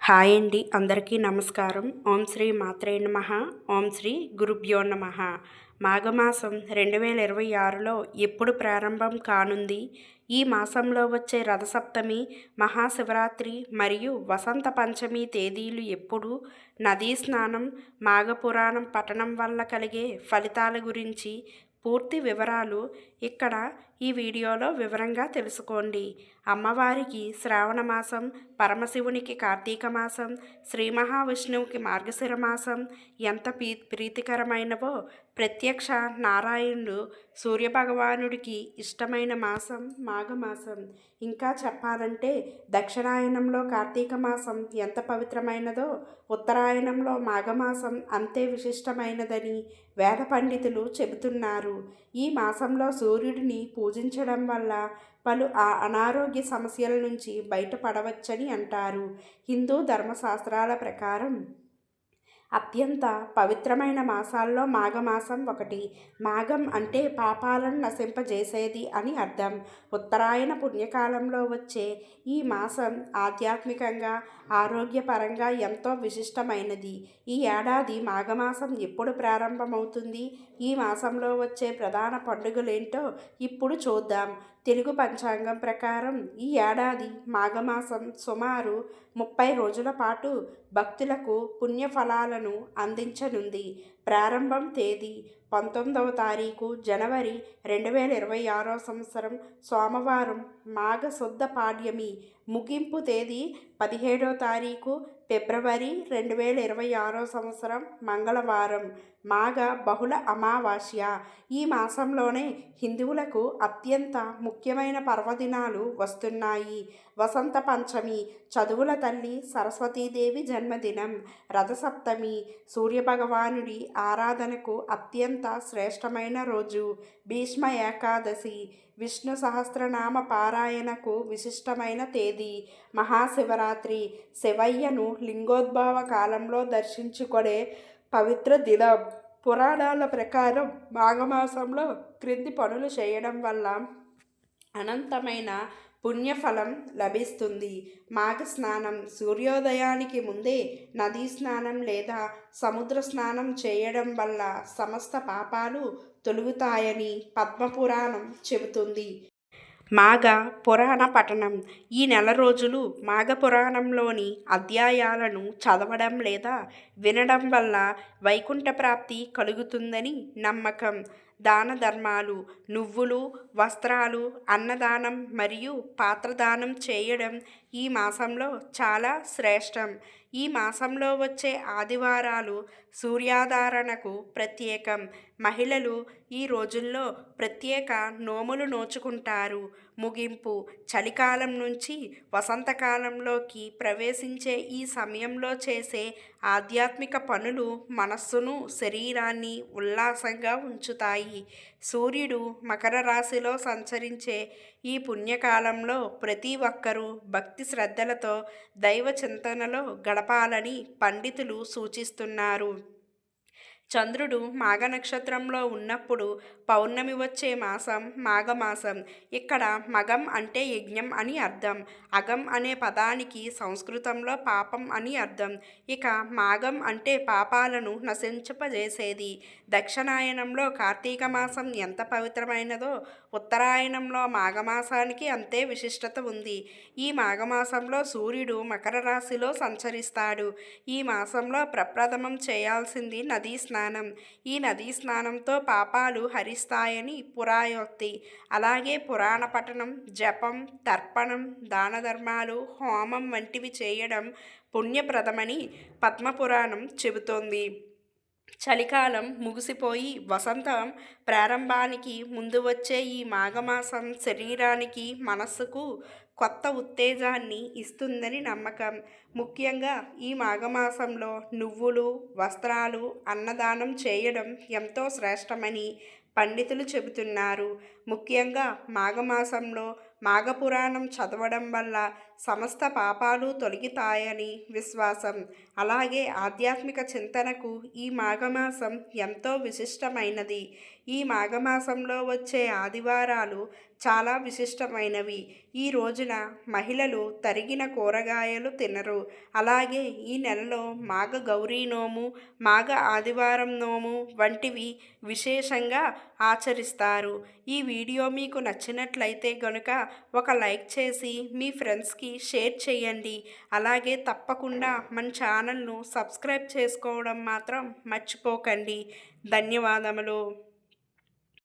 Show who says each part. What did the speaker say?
Speaker 1: Hi అండి. అందరికీ నమస్కారం. ఓం శ్రీ మాత్రే నమ. ఓం శ్రీ గురుభ్యో నమ. మాఘమాసం రెండు వేల ఇరవై ఆరులో ఎప్పుడు ప్రారంభం కానుంది? ఈ మాసంలో వచ్చే రథసప్తమి మహాశివరాత్రి మరియు వసంత పంచమి తేదీలు ఎప్పుడు? నదీ స్నానం మాఘపురాణం పఠనం వల్ల కలిగే ఫలితాల గురించి పూర్తి వివరాలు ఇక్కడ ఈ వీడియోలో వివరంగా తెలుసుకోండి. అమ్మవారికి శ్రావణ మాసం పరమశివునికి కార్తీక మాసం శ్రీ మహావిష్ణువుకి మార్గశిర మాసం ఎంత ప్రీతికరమైనవో ప్రత్యక్ష నారాయణుడు సూర్యభగవానుడికి ఇష్టమైన మాసం మాఘమాసం. ఇంకా చెప్పాలంటే దక్షిణాయనంలో కార్తీక మాసం ఎంత పవిత్రమైనదో ఉత్తరాయణంలో మాఘమాసం అంతే విశిష్టమైనదని వేద పండితులు చెబుతున్నారు. ఈ మాసంలో సూర్యుడిని పూజించడం వల్ల పలు ఆ అనారోగ్య సమస్యల నుంచి బయటపడవచ్చని అంటారు. హిందూ ధర్మశాస్త్రాల ప్రకారం అత్యంత పవిత్రమైన మాసాల్లో మాఘమాసం ఒకటి. మాఘం అంటే పాపాలను నశింపజేసేది అని అర్థం. ఉత్తరాయణ పుణ్యకాలంలో వచ్చే ఈ మాసం ఆధ్యాత్మికంగా ఆరోగ్యపరంగా ఎంతో విశిష్టమైనది. ఈ ఏడాది మాఘమాసం ఎప్పుడు ప్రారంభమవుతుంది? ఈ మాసంలో వచ్చే ప్రధాన పండుగలేంటో ఇప్పుడు చూద్దాం. తెలుగు పంచాంగం ప్రకారం ఈ ఏడాది మాఘమాసం సుమారు ముప్పై రోజుల పాటు భక్తులకు పుణ్యఫలాలను అందించనుంది. ప్రారంభం తేదీ పంతొమ్మిదవ తారీఖు జనవరి రెండు వేల ఇరవై ఆరో సంవత్సరం సోమవారం మాఘ శుద్ధ పాడ్యమి ముగింపు తేదీ పదిహేడో తారీఖు ఫిబ్రవరి రెండు వేల ఇరవై ఆరో సంవత్సరం మంగళవారం మాఘ బహుళ అమావాస్య. ఈ మాసంలోనే హిందువులకు అత్యంత ముఖ్యమైన పర్వదినాలు వస్తున్నాయి. వసంత పంచమి చదువుల తల్లి సరస్వతీదేవి జన్మదినం రథసప్తమి సూర్యభగవానుడి ఆరాధనకు అత్యంత శ్రేష్టమైన రోజు భీష్మ ఏకాదశి విష్ణు సహస్రనామ పారాయణకు విశిష్టమైన తేదీ మహాశివరాత్రి. శివయ్యను లింగోద్భవ కాలంలో దర్శించుకునే పవిత్ర దినం. పురాణాల ప్రకారం మాఘమాసంలో క్రింది పనులు చేయడం వల్ల అనంతమైన పుణ్యఫలం లభిస్తుంది. మాఘ స్నానం సూర్యోదయానికి ముందే నదీ స్నానం లేదా సముద్ర స్నానం చేయడం వల్ల సమస్త పాపాలు తొలుగుతాయని పద్మపురాణం చెబుతుంది. మాఘ పురాణ పఠనం. ఈ నెల రోజులు మాఘ పురాణంలోని అధ్యాయాలను చదవడం లేదా వినడం వల్ల వైకుంఠ ప్రాప్తి కలుగుతుందని నమ్మకం. దాన ధర్మాలు నువ్వులు వస్త్రాలు అన్నదానం మరియు పాత్రదానం చేయడం ఈ మాసంలో చాలా శ్రేష్టం. ఈ మాసంలో వచ్చే ఆదివారాలు సూర్యాధారణకు ప్రత్యేకం. మహిళలు ఈ రోజుల్లో ప్రత్యేక నోములు నోచుకుంటారు. ముగింపు చలికాలం నుంచి వసంతకాలంలోకి ప్రవేశించే ఈ సమయంలో చేసే ఆధ్యాత్మిక పనులు మనస్సును శరీరాన్ని ఉల్లాసంగా ఉంచుతాయి. సూర్యుడు మకర రాశిలో సంచరించే ఈ పుణ్యకాలంలో ప్రతి ఒక్కరూ భక్తి శ్రద్ధలతో దైవ చింతనలో గడపాలని పండితులు సూచిస్తున్నారు. చంద్రుడు మాఘ నక్షత్రంలో ఉన్నప్పుడు పౌర్ణమి వచ్చే మాసం మాఘమాసం. ఇక్కడ మగం అంటే యజ్ఞం అని అర్థం. అగం అనే పదానికి సంస్కృతంలో పాపం అని అర్థం. ఇక మాఘం అంటే పాపాలను నశించపజేసేది దక్షిణాయనంలో కార్తీక మాసం ఎంత పవిత్రమైనదో ఉత్తరాయణంలో మాఘమాసానికి అంతే విశిష్టత ఉంది. ఈ మాఘమాసంలో సూర్యుడు మకర రాశిలో సంచరిస్తాడు. ఈ మాసంలో ప్రప్రథమం చేయాల్సింది నదీ స్నానం. ఈ నదీ స్నానంతో పాపాలు హరిస్తాయని పురాయోక్తి. అలాగే పురాణ పఠనం జపం తర్పణం దాన ధర్మాలు హోమం వంటివి చేయడం పుణ్యప్రదమని పద్మపురాణం చెబుతోంది. చలికాలం ముగిసిపోయి వసంతం ప్రారంభానికి ముందు వచ్చే ఈ మాఘమాసం శరీరానికి మనస్సుకు కొత్త ఉత్తేజాన్ని ఇస్తుందని నమ్మకం. ముఖ్యంగా ఈ మాఘమాసంలో నువ్వులు వస్త్రాలు అన్నదానం చేయడం ఎంతో శ్రేష్టమని పండితులు చెబుతున్నారు. ముఖ్యంగా మాఘమాసంలో మాఘపురాణం చదవడం వల్ల సమస్త పాపాలు తొలగితాయని విశ్వాసం. అలాగే ఆధ్యాత్మిక చింతనకు ఈ మాఘమాసం ఎంతో విశిష్టమైనది. ఈ మాఘమాసంలో వచ్చే ఆదివారాలు చాలా విశిష్టమైనవి. ఈ రోజున మహిళలు తరిగిన కూరగాయలు తినరు. అలాగే ఈ నెలలో మాఘ గౌరీ నోము మాఘ ఆదివారం నోము వంటివి విశేషంగా ఆచరిస్తారు. ఈ వీడియో మీకు నచ్చినట్లయితే గనుక ఒక లైక్ చేసి మీ ఫ్రెండ్స్కి షేర్ చేయండి. అలాగే తప్పకుండా మన ఛానల్ను సబ్స్క్రైబ్ చేసుకోవడం మాత్రం మర్చిపోకండి. ధన్యవాదములు.